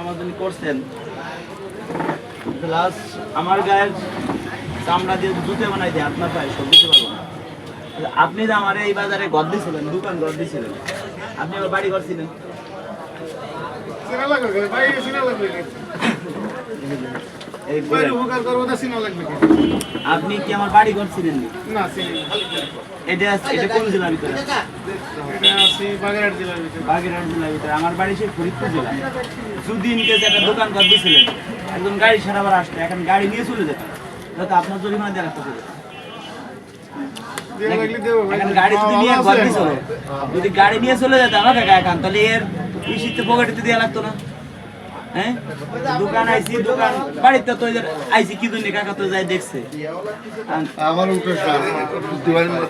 আমার জন্য করছেন। প্লাস আমার গায়ের চামড়া দিয়ে জুতে বানাই দিয়ে আপনার পায়ে সব দিতে পারব না। আপনি তো আমার এই বাজারে ঘর দিয়েছিলেন দোকান ঘর দিয়েছিলেন আপনি আমার বাড়ি ঘর ছিলেন? কেন? কেন? কেন? আপনি কি আমার বাড়ি ঘর ছিলেন না? না এটা এটা কোন জেলার ভিতরে? বাগেরহাট জেলার ভিতরে। আমার বাড়ি সেই ফরিদপুর জেলা ইনকেস একটা দোকান ঘর দিয়েছিলেন একজন গাড়ি সারাবার আসতো এখন গাড়ি নিয়ে চলে যেত যাতে আপনার জরিমানা দিয়ে রাখতে দেওয়া লাগলে দেবো এখন গাড়ি যদি নিয়ে ঘর দিয়ে চলে যদি গাড়ি নিয়ে চলে যেত আমার কাকা এখান তাহলে এর ইসিতে পকেটে দেওয়া লাগতো না। হ্যাঁ? দোকান আইসি দোকান। বাড়িতে তো আইসি কি জন্য কাকা তো যাই দেখছে? আমার উঠে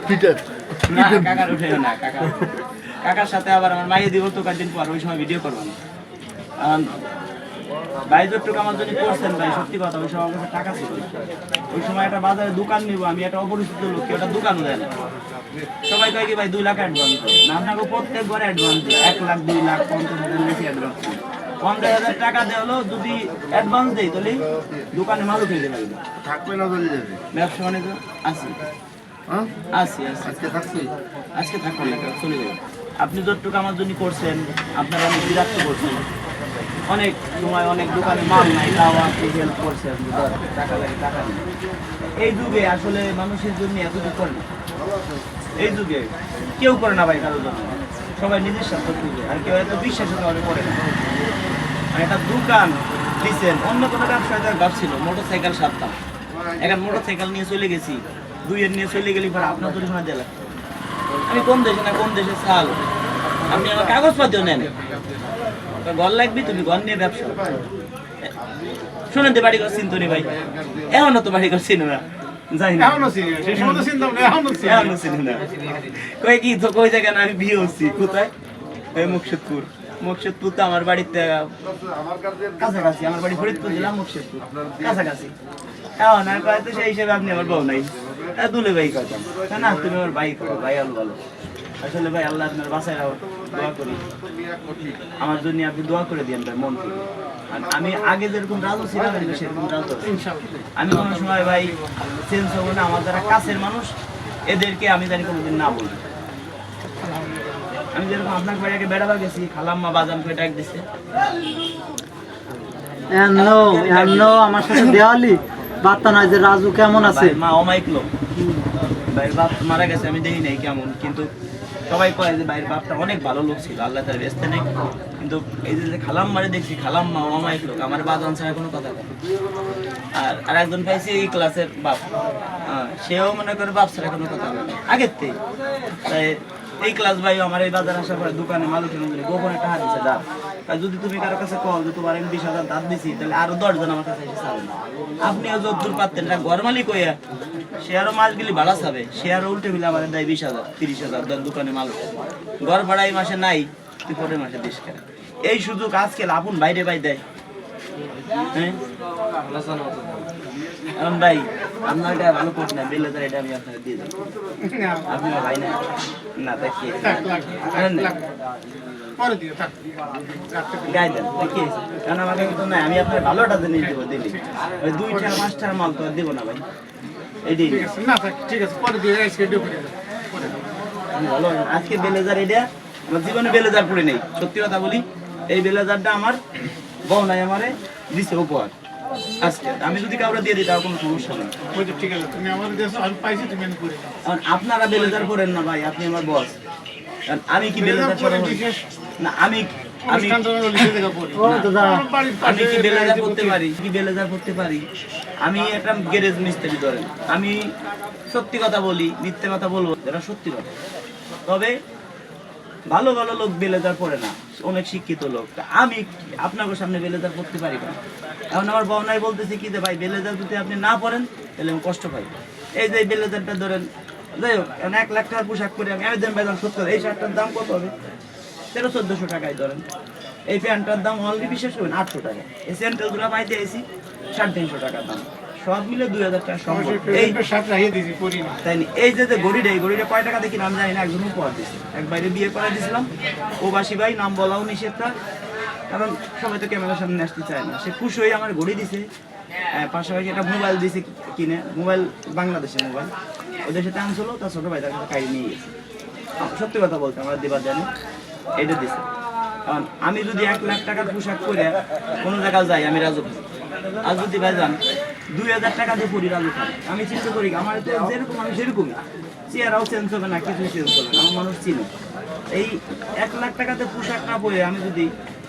পিটার না কাকার উঠেও না কাকা কাকার সাথে আবার আমার মাইয়ে দিব তো কয়েকদিন পর ওই সময় ভিডিও করব না। ভাই যতটুকু আমার জন্য করছেন ভাই সত্যি কথা ওই সময় আমার টাকা ছিল ওই সময় একটা বাজারে দোকান নিব আমি একটা অপরিচিত লোক একটা দোকানও দেয় না। সবাই কয় কি ভাই দুই লাখ অ্যাডভান্স না আপনাকে প্রত্যেকবার অ্যাডভান্স দিই। এক লাখ দুই লাখ পঞ্চাশ হাজার বেশি অ্যাডভান্স পঞ্চাশ হাজার টাকা দেওয়া যদি অ্যাডভান্স দেই তাহলে দোকানে মাল উঠে দেবে থাকবে না চলে যাবে ব্যবসা বাণিজ্য? আছি। হ্যাঁ? আছি আজকে থাকছি আজকে থাকবেন না চলে যাবেন আপনি যতটুকু আমার জন্য করছেন আপনারা অনেক বিরক্ত করছেন। অনেক সময় অনেক দোকানে মাল নাই তাও আপনি হেল্প করছেন টাকা লাগে টাকা নেই। এই যুগে আসলে মানুষের জন্য এত কিছু করে না। এই যুগে কেউ করে না ভাই কারোর জন্য। সবাই নিজের স্বার্থ আর কেউ এত বিশ্বাসের করে না। আর একটা দোকান দিচ্ছেন অন্য কোনো ব্যবসায় তার ভাবছিল মোটর সাইকেল সারতাম। এখন মোটর সাইকেল নিয়ে চলে গেছি দুইয়ের নিয়ে চলে গেলি পরে আপনার জরিমানা দেওয়া লাগতো আমি কোন দেশে না কোন দেশে চাল? আপনি আমার কাগজপত্র নেন। ঘর লাগবি তুমি ঘর নিয়ে ব্যবসা শুনেন তো বাড়ি ঘর চিন্তনি ভাই? এখনও তো বাড়ি ঘর চিনো না। কই কি তো কই জায়গা না আমি বিয়ে হচ্ছি কোথায়? এই মুকশেদপুর মুকশেদপুর তো আমার বাড়িতে, কাছাকাছি, আমার বাড়ি ফরিদপুর জেলা মুকশেদপুর, কাছাকাছি। এখন আর তো সেই হিসেবে আপনি আমার বউ নাই। দুলে ভাই কথা না তুমি আমার ভাই করো ভাই আলো ভালো। আসলে ভাই আল্লাহ আপনার বাসায় দোয়া করি। আমার জন্য আপনি দোয়া করে দিন ভাই, মন থেকে আমি আগে যেরকম রাজু ছিলাম সেরকম রাজু আমি কোনো সময় ভাই চেঞ্জ হব না, আমার যারা কাছের মানুষ, এদেরকে আমি জানি কোনোদিন না বলি। আমি যেরকম আপনার বাড়ি আগে বেড়াবার গেছি খালাম্মা বাজান করে ডাক দিছে। আমার সাথে দেওয়ালি। বার্তা নয় যে রাজু কেমন আছে? মা অমাইক লোক। ভাইয়ের বাপ মারা গেছে আমি দেখি নাই কেমন। কিন্তু সবাই কয় যে ভাইয়ের বাপটা অনেক ভালো লোক ছিল আল্লাহ তার ব্যস্ত নেই। কিন্তু এই যে খালাম মারে দেখছি খালাম মা অমাইক লোক আমার বাজান ছাড়া কোনো কথা নেই। আর আর একজন পাইছি এই ক্লাসের বাপ। সেও মনে করে বাপ ছাড়া কোনো কথা বলে আগের থেকে। তাই এই ক্লাস ভাই আমার এই বাজার আসার পরে দোকানে মাল উঠে নিয়ে গোপনে টাকা দিচ্ছে দাঁত তাই যদি তুমি কারও কাছে কল যে তোমার বিশ হাজার দাঁত দিছি, তাহলে আরও দশজন আমার কাছে এসে চাবে। আপনিও যদ্দূর পারতেন, এটা ঘর মালিক হইয়া সে আরও মাস গেলে ভাড়া চাবে। সে আরও উল্টে মিলে আমার দেয় বিশ হাজার, তিরিশ হাজার দর দোকানে মাল ঘর ভাড়া এই মাসে নাই, তুই পরের মাসে দিস কেন? এই সুযোগ আজকে আপন বাইরে বাই দেয়। হ্যাঁ? এখন ভাই আপনার গায়ে ভালো না বেলে এটা আমি আপনাকে দিয়ে দেবো। আপনি ভাই না। না কি? কারণ তো আমি আপনার ভালোটা জিনিস দেবো দিলি ওই দুইটা পাঁচটার মাল তো দেবো না ভাই। না ঠিক আছে, পরে ভালো আজকে বেলেজার এটা আমার জীবনে বেলেজার পড়ে নেই। সত্যি কথা বলি এই বেলেজারটা আমার বউ নাই আমারে দিছে উপহার। আমি যদি কাউকে দিয়ে দিই তার কোনো সমস্যা নেই। ঠিক আছে, তুমি আমার দেশে আমি পাইছি, তুমি করে কারণ আপনারা পরেন না ভাই আপনি আমার বস কারণ আমি কি না আমি আমি কি করতে পারি? কি করতে পারি? একটা গ্যারেজ মিস্ত্রি ধরেন। আমি সত্যি কথা বলি মিথ্যে কথা বলব সত্যি কথা। তবে ভালো ভালো লোক বেলেজার পড়ে না, অনেক শিক্ষিত লোক। আমি আপনার সামনে বেলেজার পড়তে পারি না। এখন আমার বহনায় বলতেছি কি যে, ভাই বেলেজার যদি আপনি না পড়েন, তাহলে আমি কষ্ট পাই এই যে এই বেলেজারটা ধরেন, যাই হোক এক লাখ টাকার পোশাক পরে আমি আবেদন বেতন সত্তর এই শার্টটার দাম কত হবে? তেরো, চোদ্দশো টাকায় ধরেন। এই প্যান্টটার দাম অলরেডি বিশেষ করবেন, আটশো টাকা। এই স্যান্ডেলগুলো পাইতে এসি সাড়ে তিনশো টাকার দাম। সব মিলে দুই হাজার টাকা। তাই এই যে যে গড়িটা এই গড়িটা কয় টাকা দেখি নাম জানি না একজন উপহার দিচ্ছে এক বাইরে বিয়ে করে দিয়েছিলাম ও বাসি ভাই নাম বলাও নিষেধ তার। কারণ সবাই তো ক্যামেরার সামনে আসতে চায় না। সে খুশি হয়ে আমার ঘড়ি দিছে। পাশাপাশি একটা মোবাইল দিছে কিনে। মোবাইল বাংলাদেশের মোবাইল। ওদের সাথে আনছিল তার ছোট ভাই তার কাছে নিয়ে গেছে। সত্যি কথা বলতে আমরা দেবার জানি। এটা দিছে। কারণ আমি যদি এক লাখ টাকার পোশাক পরে কোনো জায়গায় যাই আমি রাজু খান আজ যদি ভাই যান দুই হাজার টাকা দিয়ে পড়ি আমি চিন্তা করি আমার তো যেরকম আমি সেরকমই চেয়ারাও চেঞ্জ হবে না চেঞ্জ হবে না আমার মানুষ চিনে। এই এক লাখ টাকাতে পোশাক না পরে আমি যদি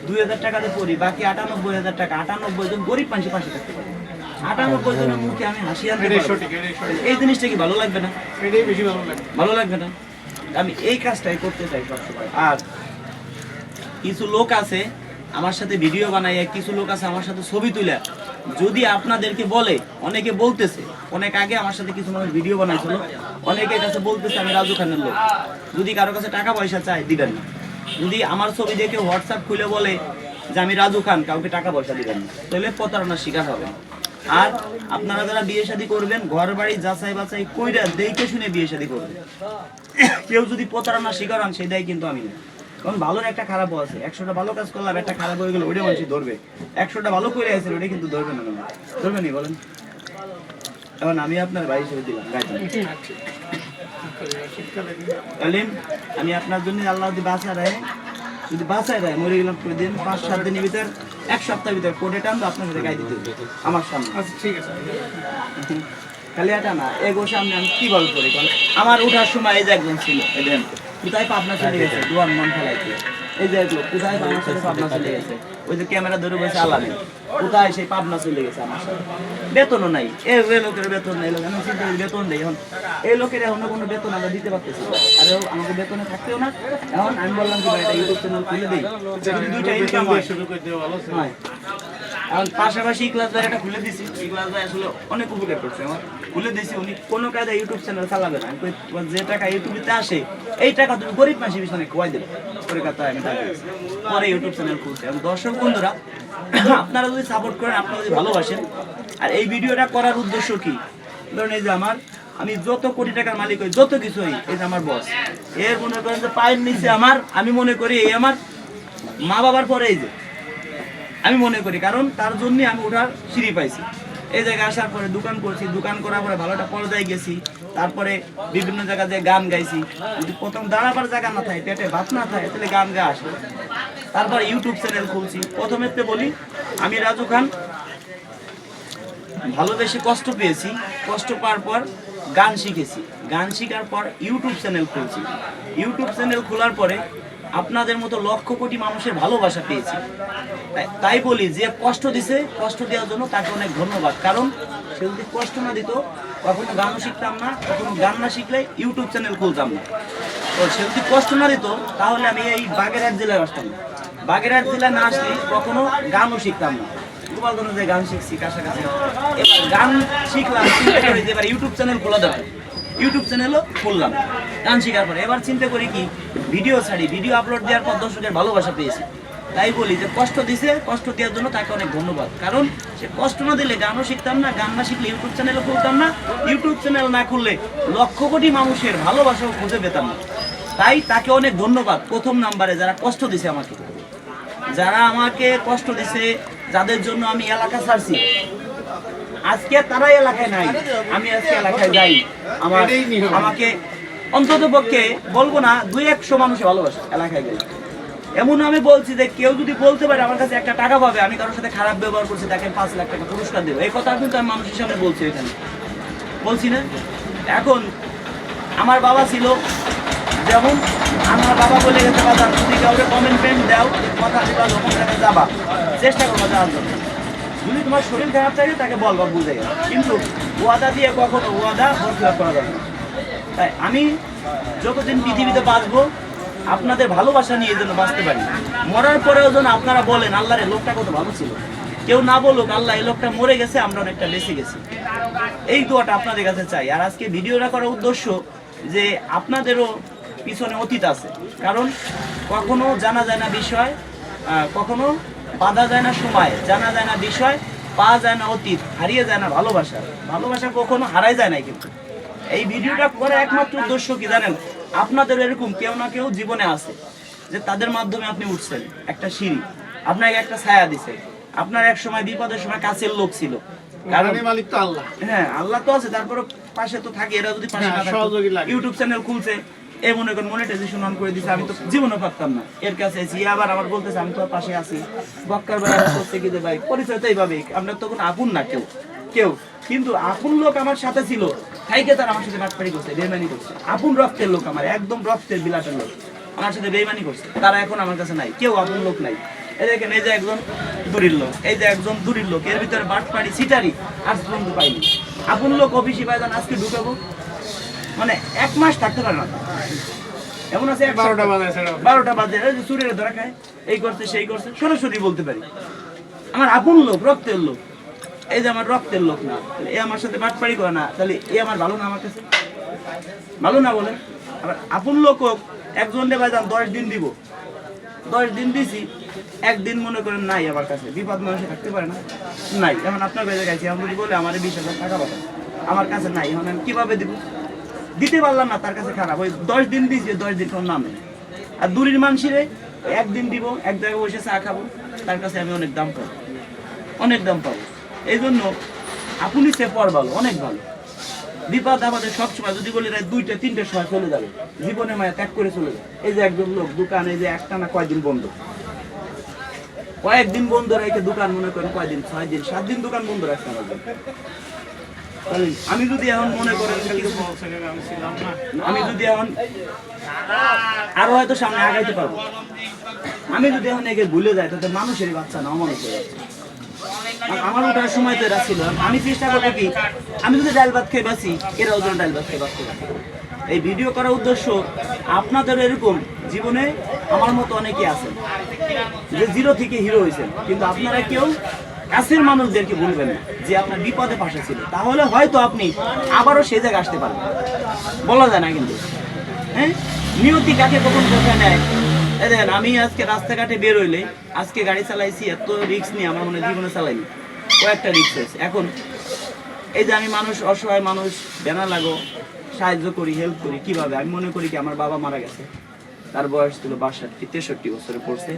দুই হাজার টাকাতে পড়ি বাকি আটানব্বই হাজার টাকা আটানব্বই জন গরিব পাশে থাকতে পারে। আটানব্বই জনের মুখে আমি হাসি আনতে এটাই পারব। সঠিক, এটাই সঠিক। এই জিনিসটা কি ভালো লাগবে না? এটাই বেশি ভালো লাগে ভালো লাগবে না? আমি এই কাজটাই করতে চাই সবসময়। আর কিছু লোক আছে আমার সাথে ভিডিও বানাইয়া কিছু লোক আছে আমার সাথে ছবি তুলে যদি আপনাদেরকে বলে, অনেকে বলতেছে, অনেক আগে আমার সাথে কিছু মানুষ ভিডিও বানাইছিল অনেকের কাছে বলতেছে, আমি রাজু খানের লোক। যদি কারও কাছে টাকা পয়সা চাই দিবেন না। যদি আমার ছবি দেখে হোয়াটসঅ্যাপ খুলে বলে যে, আমি রাজু খান, কাউকে টাকা পয়সা দিবেন না। তাহলে প্রতারণার শিকার হবে। আর আপনারা যারা বিয়ে শাদী করবেন ঘর বাড়ি যাচাই বাছাই কইরা দেখে শুনে বিয়ে শাদী করবেন। কেউ যদি প্রতারণার শিকার হন, সেটাই কিন্তু আমি না। কারণ ভালোর একটা খারাপও আছে। একশোটা ভালো কাজ করলাম একটা খারাপ হয়ে গেলে ওইটা মানুষ ধরবে। একশোটা ভালো করে আছে ওইটা কিন্তু ধরবে না ধরবে নি বলেন। এখন আমি আপনার বাড়ি হিসেবে দিলাম গাইতাম আমি আপনার জন্য আল্লাহ যদি বাঁচা দেয় যদি বাঁচায় দেয় মরে গেলাম দিন পাঁচ সাত দিনের ভিতর এক সপ্তাহের ভিতর কোটে টানবো আপনার সাথে গাই দিতে আমার সামনে। আচ্ছা ঠিক আছে। খালি এটা না এগো সামনে আমি কি বল করি কারণ আমার ওঠার সময় এই যে একজন ছিল কোথায় পাবনা চলে গেছে? দুয়ার মন ফেলাইতে এই যে একলো কোথায় আমার সাথে পাবনা চলে গেছে। ওই যে ক্যামেরা ধরে বসে আলাদা। কোথায় সেই পাবনা চলে গেছে আমার সাথে? বেতনও নাই। এ লোকের বেতন নাই লোক আমি চিন্তা বেতন দেই এখন। এই লোকের এখন কোনো বেতন আমরা দিতে পারতেছি। আর আমাকে বেতনে থাকতেও না। এখন আমি বললাম ভাই এটা ইউটিউব চ্যানেল খুলে দিই। দুইটা ইনকাম হয়। আর পাশাপাশি ক্লাস খুলে দিছি ক্লাস আসলে অনেক উপকার করছে আমার। খুলে দিছি উনি কোনো ইউটিউব চ্যানেল চালাবে না। যে টাকা ইউটিউবে আসে, এই টাকা তুমি গরিব পিছনে দেবে। পরে কথা আমি পরে ইউটিউব চ্যানেল খুলছে। এবং দর্শক বন্ধুরা, আপনারা যদি সাপোর্ট করেন, আপনারা যদি ভালোবাসেন, আর এই ভিডিওটা করার উদ্দেশ্য কি? ধরুন এই যে আমার, আমি যত কোটি টাকার মালিক হই, যত কিছু হই এই যে আমার বস এর মনে করেন যে পায়ের নিচে আমার, আমি মনে করি এই আমার মা বাবার পরে এই যে। আমি মনে করি, কারণ তার জন্য আমি ওঠার সিঁড়ি পাইছি। এই জায়গায় আসার পরে দোকান করছি, দোকান করার পরে ভালো একটা পর্যায়ে গেছি, তারপরে বিভিন্ন জায়গাতে গান গাইছি। যদি প্রথম দাঁড়াবার জায়গা না থাকে, পেটে ভাত না থাকে, তাহলে গান গা আসে তারপর ইউটিউব চ্যানেল খুলছি। প্রথমেতে বলি, আমি রাজু খান ভালোবেসে কষ্ট পেয়েছি, কষ্ট পাওয়ার পর গান শিখেছি। গান শেখার পর ইউটিউব চ্যানেল খুলছি। ইউটিউব চ্যানেল খোলার পরে আপনাদের মতো লক্ষ কোটি মানুষের ভালোবাসা পেয়েছি। তাই- বলি যে কষ্ট দিছে, কষ্ট দেওয়ার জন্য তাকে অনেক ধন্যবাদ। কারণ সে যদি কষ্ট না দিত, কখনো গানও শিখতাম না, কখনো গান না শিখলে ইউটিউব চ্যানেল খুলতাম না। তো সে যদি কষ্ট না দিত, তাহলে আমি এই বাগেরহাট জেলায় আসতাম না। বাগেরহাট জেলায় না আসলে কখনো গানও শিখতাম না। গোপালগঞ্জে গান শিখছি, কাছাকাছি। এবার গান শিখলাম ইউটিউব চ্যানেল খোলা দরকার। ইউটিউব চ্যানেলও খুললাম। গান শেখার পরে এবার চিন্তা করি কি, ভিডিও ছাড়ি। ভিডিও আপলোড দেওয়ার পর দর্শকের ভালোবাসা পেয়েছি। তাই বলি যে কষ্ট দিছে, কষ্ট দেওয়ার জন্য তাকে অনেক ধন্যবাদ। কারণ সে কষ্ট না দিলে গানও শিখতাম না, গান না শিখলে ইউটিউব চ্যানেলও খুলতাম না। ইউটিউব চ্যানেল না খুললে লক্ষ কোটি মানুষের ভালোবাসাও খুঁজে পেতাম না। তাই তাকে অনেক ধন্যবাদ প্রথম নাম্বারে যারা কষ্ট দিছে আমাকে। যারা আমাকে কষ্ট দিছে, যাদের জন্য আমি এলাকা ছাড়ছি। আজকে তারাই এলাকায় নাই। আমি আজকে এলাকায় যাই। আমার আমাকে অন্তত পক্ষে বলব না দুই একশো মানুষ ভালোবাসে এলাকায় গেলে। এমন আমি বলছি যে কেউ যদি বলতে পারে আমার কাছে একটা টাকা পাবে আমি কারোর সাথে খারাপ ব্যবহার করছি তাকে পাঁচ লাখ টাকা পুরস্কার দেবো। এই কথা কিন্তু আমি মানুষের সামনে বলছি এখানে। বলছি না? এখন আমার বাবা ছিল যেমন আমার বাবা বলে গেছে বাজার যদি কাউকে কমেন্ট কমেন্টমেন্ট দাও কথা দিবা যখন যাবা। চেষ্টা করব যাওয়ার জন্য। যদি তোমার শরীর খারাপ থাকে, তাকে বল বলবা বুঝে গেল। কিন্তু ওয়াদা দিয়ে কখনো ওয়াদা বরখলাপ করা যাবে না। তাই আমি যতদিন পৃথিবীতে বাঁচবো, আপনাদের ভালোবাসা নিয়ে যেন বাঁচতে পারি। মরার পরেও যেন আপনারা বলেন আল্লাহরে লোকটা কত ভালো ছিল। কেউ না বলুক, আল্লাহ, এই লোকটা মরে গেছে, আমরা অনেকটা বেঁচে গেছি। এই দোয়াটা আপনাদের কাছে চাই। আর আজকে ভিডিওটা করার উদ্দেশ্য যে আপনাদেরও পিছনে অতীত আছে। কারণ কখনো জানা যায় না বিষয় কখনো বাধা যায় না সময় জানা যায় না বিষয় পাওয়া যায় না অতীত হারিয়ে যায় না ভালোবাসা। ভালোবাসা কখনো হারাই যায় না কিন্তু। এই ভিডিওটা করার একমাত্র উদ্দেশ্য কি জানেন? আপনাদের এরকম কেউ না কেউ জীবনে আছে যে তাদের মাধ্যমে আপনি উঠছেন একটা সিঁড়ি। আপনাকে একটা ছায়া দিছে। আপনার এক সময় বিপদের সময় কাছের লোক ছিল। কারণ মালিক তো আল্লাহ। হ্যাঁ আল্লাহ তো আছে তারপরে পাশে তো থাকে এরা যদি পাশে না হ্যাঁ। ইউটিউব চ্যানেল খুলছে এ মনে করেন মনিটাইজেশন অন করে দিছে, আমি তো জীবনে পারতাম না। এর কাছে আবার আমার বলতেছে, আমি তোর পাশে আছি। বক্কার বেলা করতে কি যে, ভাই, পরিচয় তো তো কোনো আপন না কেউ কেউ। কিন্তু আপন লোক আমার সাথে ছিল। তাইকে তারা আমার সাথে করছে বেমানি করছে। আপন রক্তের লোক আমার, একদম রক্তের বিলাটের লোক। আমার সাথে বেমানি করছে। তারা এখন আমার কাছে নাই, কেউ আপন লোক নাই। এই দেখেন, এই যে একজন দূরের লোক, এই যে একজন দূরের লোক, এর ভিতরে বাটপাড়ি সিটারি আজ পর্যন্ত পাইনি। আপন লোক অফিসে পাইজান আজকে ঢুকাবো? মানে এক মাস থাকতে পারে না। এমন আছে বারোটা বাজে বারোটা বাজে চুরিরা ধরা খায় এই করছে সেই করছে সরাসরি বলতে পারি। আমার আপন লোক রক্তের লোক। এই যে আমার রক্তের লোক না এ আমার সাথে বাটপাড়ি করে না তাহলে এ আমার ভালো না আমার কাছে? ভালো না বলে? আবার আপন লোক হোক একজনকে ভাইজান দশ দিন দিব। দশ দিন দিছি একদিন মনে করেন নাই আমার কাছে। বিপদ মানুষে থাকতে পারে না? নাই। এখন আপনার কাছে গেছি আমি বলে আমার বিশ হাজার টাকা পাঠান। আমার কাছে নাই এখন আমি কীভাবে দিব? দিতে পারলাম না, তার কাছে খারাপ। ওই দশ দিন দিয়েছি, দশ দিন কোনো নাম। আর দূরের মানুষেরে একদিন দিব, এক জায়গায় বসে চা খাব, তার কাছে আমি অনেক দাম পাবো। অনেক দাম পাবো। এই জন্য আপনি সে পর ভালো, অনেক ভালো। বিপদ আমাদের সবসময়, যদি বলি রাত দুইটা, তিনটার সময় চলে যাবে। জীবনে মায়া ত্যাগ করে চলে যাবে। এই যে একজন লোক, দোকান, এই যে একটা না কয়দিন বন্ধ? কয়েকদিন বন্ধ রেখে দোকান মনে করেন কয়দিন ছয় দিন সাত দিন দোকান বন্ধ রাখতে আমাদের আমি যদি এখন মনে করেন আমি যদি এখন আরও হয়তো সামনে আগাইতে পারব। আমি যদি এখন একে ভুলে যাই, তাতে মানুষেরই বাচ্চা না আর আমার ওটার সময় তো এরা ছিল। আমি চেষ্টা করব কি, আমি যদি ডাল ভাত খেয়ে বাঁচি, এরাও যেন ডাল ভাত খেয়ে বাঁচতে এই ভিডিও করার উদ্দেশ্য, আপনাদের এরকম জীবনে আমার মতো অনেকে আছেন, যে জিরো থেকে হিরো হয়েছেন। কিন্তু আপনারা কেউ কাছের মানুষদেরকে বলবেন না যে আপনার বিপদে পাশে ছিল। তাহলে হয়তো আপনি আবারও সে জায়গায় আসতে পারবেন। বলা যায় না কিন্তু। হ্যাঁ? নিয়তি কাকে কখন কোথায় নেয়? দেখেন, আমি আজকে রাস্তাঘাটে বের হইলে আজকে গাড়ি চালাইছি, এত রিস্ক নিয়ে আমার মনে জীবনে চালাইনি। একটা রিস্ক হয়েছে এখন এই যে আমি মানুষ, অসহায় মানুষ বেনা লাগো, সাহায্য করি হেল্প করি, কীভাবে? আমি মনে করি কি আমার বাবা মারা গেছে। তার বয়স ছিল বাষট্টি, তেষট্টি বছরে পড়ছে।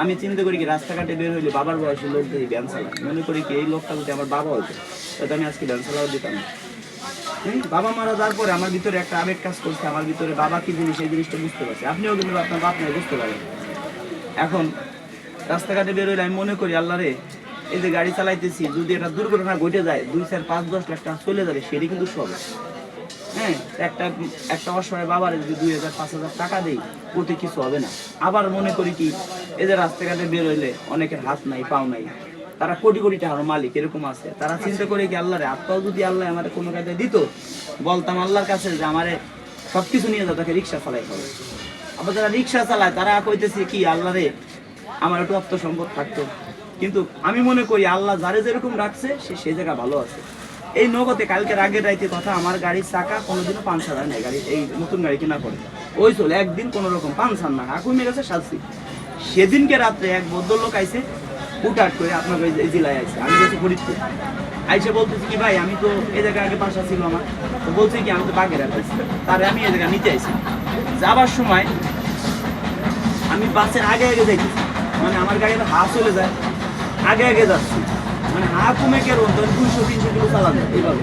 আমি চিন্তা করি কি, রাস্তাঘাটে বের হইলে বাবার বয়সে লোক দেখি ব্যান চালায়। মনে করি কি, এই লোকটা যদি আমার বাবা হতো তাহলে আমি আজকে ব্যান চালাও দিতাম না। বাবা মারা যাওয়ার পরে আমার ভিতরে একটা আবেগ কাজ করছে, আমার ভিতরে বাবা কি জিনিস, এই জিনিসটা বুঝতে পারছে। আপনিও কিন্তু আপনার বাপ নাই, বুঝতে পারেন। এখন রাস্তাঘাটে বের হইলে আমি মনে করি, আল্লাহ রে, এই যে গাড়ি চালাইতেছি, যদি এটা দুর্ঘটনা ঘটে যায়, দুই চার পাঁচ দশ লাখ টাকা চলে যাবে, সেটি কিন্তু সব। হ্যাঁ একটা একটা অসহায় বাবার যদি দুই হাজার, পাঁচ হাজার টাকা দেই, ওতে কিছু হবে না। আবার মনে করি কি এই যে রাস্তাঘাটে বেরোইলে অনেকের হাত নাই, পাও নাই। তারা কোটি কোটি টাকার মালিক এরকম আছে। তারা চিন্তা করে কি আল্লাহরে? আত্মাও যদি আল্লাহ আমার কোনো কাজে দিত, বলতাম আল্লাহর কাছে যে আমারে সব কিছু নিয়ে যাও, তাকে রিক্সা চালাই হবে। আবার যারা রিক্সা চালায়, তারা কইতেছে কি আল্লাহ রে আমার একটু অর্থ সম্পদ থাকতো। কিন্তু আমি মনে করি আল্লাহ যারে যেরকম রাখছে, সে সেই জায়গা ভালো আছে। এই নগদে কালকে আগের রাইতে কথা, আমার গাড়ির চাকা কোনোদিনও পাঞ্চার হয় না গাড়ি, এই নতুন গাড়ি কেনা করে ওই চলে, একদিন কোনো রকম পাঞ্চার না হাকুই মেরে গেছে, সাজছি। সেদিনকে রাত্রে এক ভদ্রলোক আইসে হুটহাট করে আপনার ওই জেলায় আইছে। আমি গেছি ফরিদপুর। আইসে বলতেছি কি, ভাই, আমি তো এ জায়গায় আগে বাসা ছিল আমার। তো বলছে কি, আমি তো বাঘের আছি তারে আমি এ জায়গায় নিতে আইছি। যাবার সময় আমি বাসের আগে আগে যাইতেছি। মানে আমার গাড়িতে হা চলে যায়, আগে আগে যাচ্ছি। মানে হা কমে কেন দুইশো, তিনশো কিলো চালানো এইভাবে।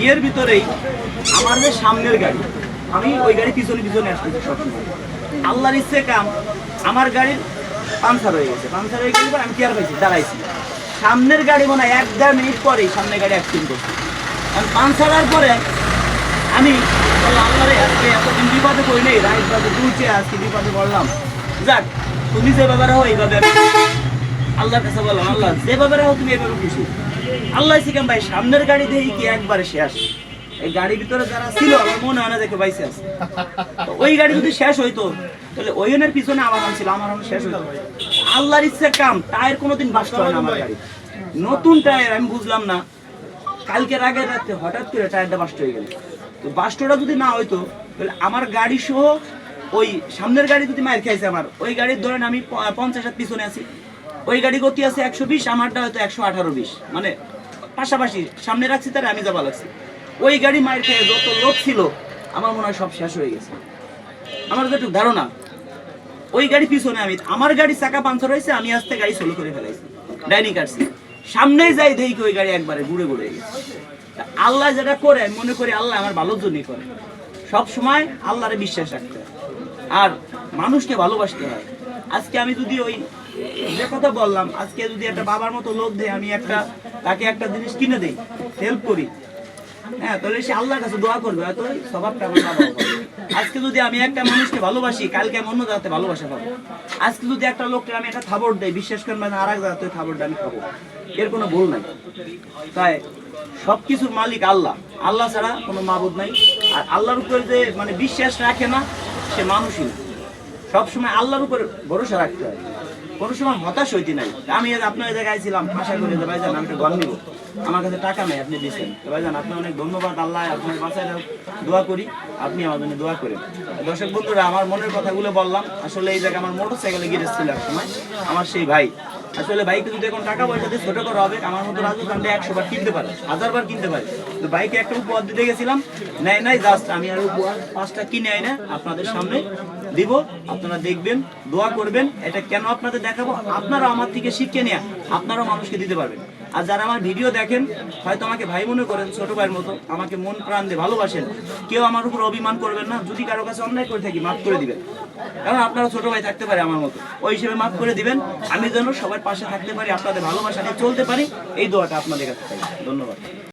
ইয়ের ভিতরেই আমার যে সামনের গাড়ি, আমি ওই গাড়ি পিছনে পিছনে আসতেছি সবসময়। আল্লাহর ইচ্ছে কাম আমার গাড়ির পাঞ্চার হয়ে গেছে। পাঞ্চার হয়ে গেলে আমি চেয়ার পাইছি? দাঁড়াইছি। সামনের গাড়ি মনে হয় এক দেড় মিনিট পরেই সামনের গাড়ি অ্যাক্সিডেন্ট করছে। পাঞ্চার হওয়ার পরে আমি বললাম, আল্লাহ রে আজকে এতদিন বিপদে পড়ি নেই রাইট বাজে দুইটে আজকে বিপদে পড়লাম। যাক তুমি যে ব্যাপারে হো এইভাবে আল্লাহর কাছে বললাম আল্লাহ যে ব্যাপারে হো তুমি এভাবে খুশি। আল্লাহ শিখাম ভাই সামনের গাড়ি দিয়ে কি একবারে শেষ? এই গাড়ির ভিতরে যারা ছিল, আমার মনে হয় না দেখে আছে। ওই গাড়ি যদি শেষ হইতো, তাহলে ওইজনের পিছনে আমার নাম ছিল, আমার নাম শেষ হইতো। আল্লাহর কাম, টায়ার কোনোদিন বাস্ট হয় না আমার গাড়ি। নতুন টায়ার, আমি বুঝলাম না। কালকের আগের রাতে হঠাৎ করে টায়ারটা বাস্ট হয়ে গেল। তো বাস্টটা যদি না হইতো, তাহলে আমার গাড়ি সহ ওই সামনের গাড়ি যদি মায়ের খাইছে আমার, ওই গাড়ির ধরেন আমি পঞ্চাশ হাত পিছনে আছি। ওই গাড়ি গতি আছে একশো বিশ, আমারটা হয়তো একশো আঠারো বিশ। মানে পাশাপাশি সামনে রাখছি তার আমি যাবা লাগছি। ওই গাড়ি মায়ের খেয়ে যত লোক ছিল, আমার মনে হয় সব শেষ হয়ে গেছে। আমার যেটুকু ধারণা, ওই গাড়ি পিছনে আমি, আমার গাড়ি চাকা পাঞ্চার হয়েছে, আমি আস্তে গাড়ি সোলো করে ফেলাইছি, ডাইনি কাটছি। সামনেই যাই দেখি ওই গাড়ি একবারে ঘুরে ঘুরে গেছে। আল্লাহ যেটা করে মনে করি আল্লাহ আমার ভালোর জন্যই করে। সব সময় আল্লাহরে বিশ্বাস রাখতে আর মানুষকে ভালোবাসতে হয়। আজকে আমি যদি ওই, যে কথা বললাম, আজকে যদি একটা বাবার মতো লোক দেয়, আমি একটা, তাকে একটা জিনিস কিনে দেই হেল্প করি হ্যাঁ তাহলে সে আল্লাহর কাছে দোয়া করবে, হয়তো স্বভাবটা আজকে যদি আমি একটা মানুষকে ভালোবাসি, কালকে আমি অন্য জায়গাতে ভালোবাসা পাবো। আজকে যদি একটা লোককে আমি একটা থাবড় দেই, বিশ্বাস করবেন আর এক জায়গাতে ওই আমি খাব। এর কোনো ভুল নাই। তাই সবকিছুর মালিক আল্লাহ। আল্লাহ ছাড়া কোনো মাবুদ নাই। আর আল্লাহর উপরে যে মানে বিশ্বাস রাখে না, সে মানুষই না। সবসময় আল্লাহর উপর ভরসা রাখতে হয়। কোনো সময় হতাশ হইতে নাই। আমি আপনার জায়গায় ছিলাম, আশা করি যে, ভাইজান, আমি একটা ঘর নিব। আমার কাছে টাকা নেই, আপনি দিচ্ছেন ভাইজান আপনার অনেক ধন্যবাদ, আল্লাহ আপনার বাসায় দোয়া করি, আপনি আমার জন্য দোয়া করেন। দর্শক বন্ধুরা, আমার মনের কথাগুলো বললাম, আসলে এই জায়গায় আমার মোটর সাইকেলে এক সময় আমার সেই ভাই। আসলে বাইকে যদি এখন টাকা পয়সা দিয়ে ছোট করা হবে, আমার মতো রাজু খান্ডে একশো বার কিনতে পারে, হাজার বার কিনতে পারে। তো বাইকে একটা উপহার দিতে গেছিলাম নাই নাই জাস্ট আমি আর উপহার পাঁচটা কিনে আই না, আপনাদের সামনে দিব, আপনারা দেখবেন, দোয়া করবেন, এটা কেন আপনাদের দেখাবো? আপনারা আমার থেকে শিখে নিয়ে, আপনারাও মানুষকে দিতে পারবেন। আর যারা আমার ভিডিও দেখেন, হয়তো আমাকে ভাই মনে করেন, ছোট ভাইয়ের মতো, আমাকে মন প্রাণ দিয়ে ভালোবাসেন, কেউ আমার উপর অভিমান করবেন না। যদি কারও কাছে অন্যায় করে থাকি, মাফ করে দিবেন। কারণ আপনারা ছোট ভাই থাকতে পারে আমার মতো। ওই হিসেবে মাফ করে দিবেন। আমি যেন সবার পাশে থাকতে পারি, আপনাদের ভালোবাসা নিয়ে চলতে পারি, এই দোয়াটা আপনাদের কাছে ধন্যবাদ।